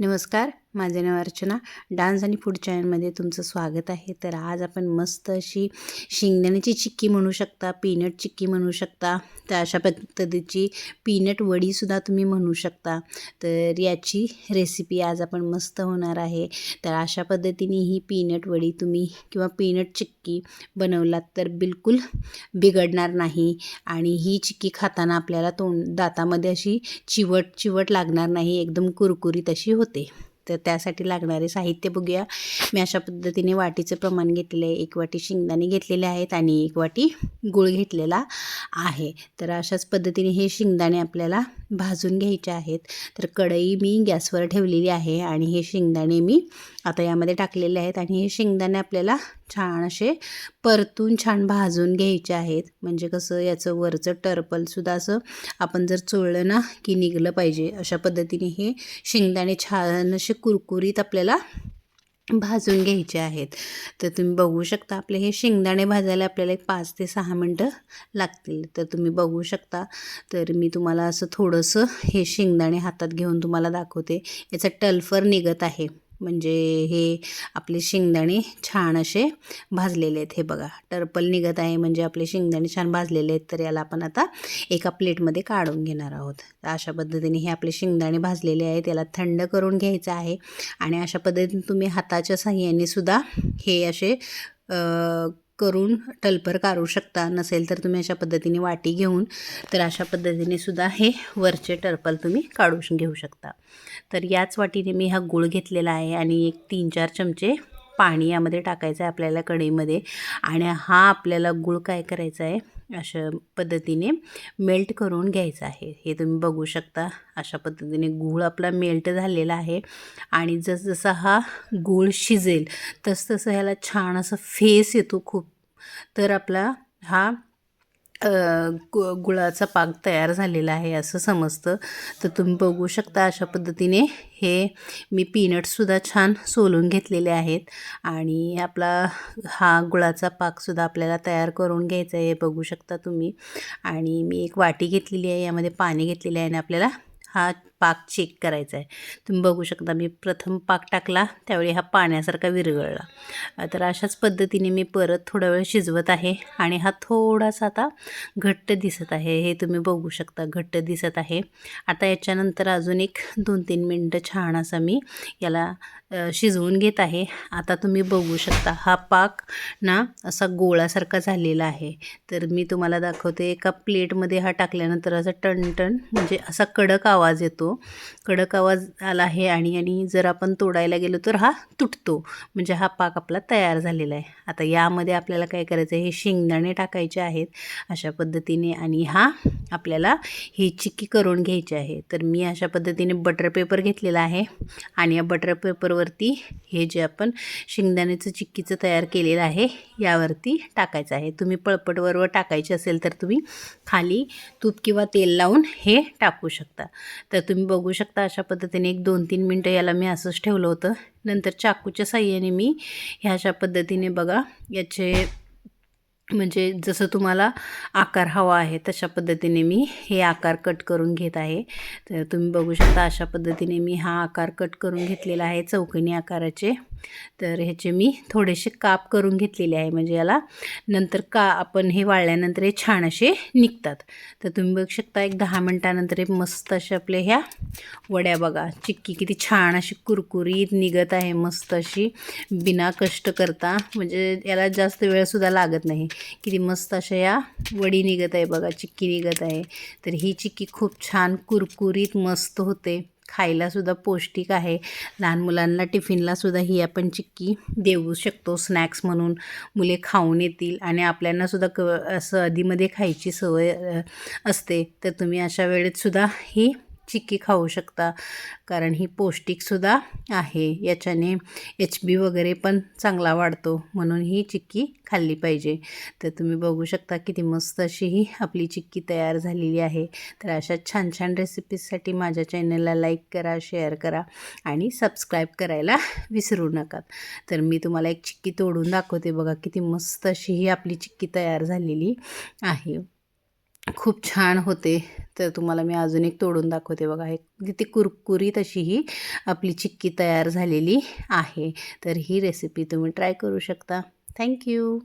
नमस्कार. माझे नाव अर्चना. डान्स आणि फूड चॅनलमध्ये तुमचं स्वागत आहे. तर आज आपण मस्त अशी शेंगदाण्याची चिक्की म्हणू शकता पीनट चिक्की म्हणू शकता. तर अशा पद्धतीची पीनट वडीसुद्धा तुम्ही म्हणू शकता. तर याची रेसिपी आज आपण मस्त होणार आहे. तर अशा पद्धतीने ही पीनट वडी तुम्ही किंवा पीनट चिक्की बनवलात तर बिलकुल बिघडणार नाही. आणि ही चिक्की खाताना आपल्याला तोंड दातामध्ये अशी चिवट चिवट लागणार नाही. एकदम कुरकुरीत अशी होते. तर त्यासाठी लागणारे साहित्य बघूया. मी अशा पद्धतीने वाटीचं प्रमाण घेतलेलं आहे. एक वाटी शेंगदाणे घेतलेले आहेत आणि एक वाटी गूळ घेतलेला आहे. तर अशाच पद्धतीने हे शेंगदाणे आपल्याला भाजून घ्यायचे आहेत. तर कढई मी गॅसवर ठेवलेली आहे आणि हे शेंगदाणे मी आता यामध्ये टाकलेले आहेत आणि हे शेंगदाणे आपल्याला छान असे परतून छान भाजून घ्यायचे आहेत. म्हणजे कसं याचं वरचं टर्पलसुद्धा असं आपण जर चोळलं ना की निघलं पाहिजे. अशा पद्धतीने हे शेंगदाणे छान असे कुरकुरीत आपल्याला भाजून घ्यायचे आहेत. तर तुम्ही बघू शकता आपले हे शेंगदाणे भाजायला आपल्याला एक पाच ते सहा मिनटं लागतील. तर तुम्ही बघू शकता. तर मी तुम्हाला असं थोडंसं हे शेंगदाणे हातात घेऊन तुम्हाला दाखवते. याचा टल्फर निघत आहे. म्हणजे हे आपले शेंगदाणे छान असे भाजलेले आहेत हे बघा. टर्पल निघत आहे म्हणजे आपले शेंगदाणे छान भाजलेले आहेत तर याला आपण आता एका प्लेटमध्ये काढून घेणार आहोत. तर अशा पद्धतीने हे आपले शेंगदाणे भाजलेले आहेत याला थंड करून घ्यायचं आहे आणि अशा पद्धतीने तुम्ही हाताच्या साह्याने सुद्धा हे असे करून टलपर काढू शकता. नसेल तर तुम्ही अशा पद्धतीने वाटी घेऊन तर अशा पद्धतीने सुद्धा हे वरचे टर्पल तुम्ही काढू घेऊ शकता. तर याच वाटीने मी हा गूळ घेतलेला आहे आणि एक तीन चार चमचे पाणी यामध्ये टाकायचं आहे आपल्याला कढईमध्ये. आणि हा आपल्याला गूळ काय करायचा आहे? अशा पद्धतीने मेल्ट करून घ्यायचं आहे. हे तुम्ही बघू शकता अशा पद्धतीने गूळ आपला मेल्ट झालेला आहे. आणि जसजसा हा गूळ शिजेल तसतसं ह्याला छान असं फेस येतो खूप. तर आपला हा गु गुळाचा पाक तयार झालेला आहे असं समजतं. तर तुम्ही बघू शकता अशा पद्धतीने हे मी पीनट्ससुद्धा छान सोलून घेतलेले आहेत. आणि आपला हा गुळाचा पाकसुद्धा आपल्याला तयार करून घ्यायचा आहे बघू शकता तुम्ही. आणि मी एक वाटी घेतलेली आहे यामध्ये पाणी घेतलेले आहे आणि आपल्याला हा पाक चेक करायचा आहे तुम्ही बघू शकता मी प्रथम पाक टाकला त्यावेळी हा पाण्यासारखा विरघळला. तर अशाच पद्धतीने मी परत थोडा वेळ शिजवत आहे आणि हा थोडासा आता घट्ट दिसत आहे. हे तुम्ही बघू शकता घट्ट दिसत आहे. आता याच्यानंतर अजून एक दोन तीन मिनटं छान असा मी याला शिजवून घेत आहे. आता तुम्ही बघू शकता हा पाक ना असा गोळासारखा झालेला आहे. तर मी तुम्हाला दाखवते एका प्लेटमध्ये हा टाकल्यानंतर असा टणटण म्हणजे असा कडक आवाज येतो. कडक आवाज आला आहे आणि आणि जर आपण तोडायला गेलो तर हा तुटतो. म्हणजे हा पाक आपला तयार झालेला आहे. आता यामध्ये आपल्याला काय करायचं आहे? हे शेंगदाणे टाकायचे आहेत अशा पद्धतीने आणि हा आपल्याला ही चिक्की करून घ्यायची आहे. तर मी अशा पद्धतीने बटर पेपर घेतलेला आहे आणि या बटर पेपरवरती हे जे आपण शेंगदाण्याचं चिक्कीचं तयार केलेलं आहे यावरती टाकायचं आहे. तुम्ही पळपटवरवर टाकायचे असेल तर तुम्ही खाली तूप किंवा तेल लावून हे टाकू शकता. तर तुम्ही बघू शकता अशा पद्धतीने एक दोन तीन मिनटं याला मी असंच ठेवलं होतं. नंतर चाकूच्या साह्याने मी ह्या अशा पद्धतीने बघा याचे म्हणजे जसं तुम्हाला आकार हवा आहे तशा पद्धतीने मी हे आकार कट करून घेत आहे. तर तुम्ही बघू शकता अशा पद्धतीने मी हा आकार कट करून घेतलेला आहे चौकणी आकाराचे. तर ह्याचे मी थोडेसे काप करून घेतलेले आहे. म्हणजे याला नंतर का आपण हे वाळल्यानंतर हे छान असे निघतात. तर तुम्ही बघू शकता एक दहा मिनटानंतर हे मस्त असे आपले ह्या वड्या बघा. चिक्की किती छान अशी कुरकुरीत निघत आहे. मस्त अशी बिना कष्ट करता. म्हणजे याला जास्त वेळसुद्धा लागत नाही. किती मस्त अशा या वडी निघत आहे बघा. चिक्की निघत आहे. तर ही चिक्की खूप छान कुरकुरीत मस्त होते. खायलासुद्धा पौष्टिक आहे. लहान मुलांना टिफिनलासुद्धा ही आपण चिक्की देऊ शकतो स्नॅक्स म्हणून मुले खाऊन येतील आणि आपल्यांनासुद्धा क असं आधीमध्ये खायची सवय असते. तर तुम्ही अशा वेळेतसुद्धा ही चिक्की खाऊ शकता. कारण ही पौष्टिकसुद्धा आहे. याच्याने एच बी वगैरे पण चांगला वाढतो. म्हणून ही चिक्की खाल्ली पाहिजे. तर तुम्ही बघू शकता किती मस्त अशी ही आपली चिक्की तयार झालेली आहे. तर अशा छान छान रेसिपीजसाठी माझ्या चॅनलला लाईक करा शेअर करा आणि सबस्क्राईब करायला विसरू नका. तर मी तुम्हाला एक चिक्की तोडून दाखवते बघा किती मस्त अशी ही आपली चिक्की तयार झालेली आहे. खूप छान होते. तर तुम्हाला मी अजून एक तोडून दाखवते बघा. एक किती कुरकुरीत अशी ही आपली चिक्की तयार झालेली आहे. तर ही रेसिपी तुम्ही ट्राय करू शकता. थँक्यू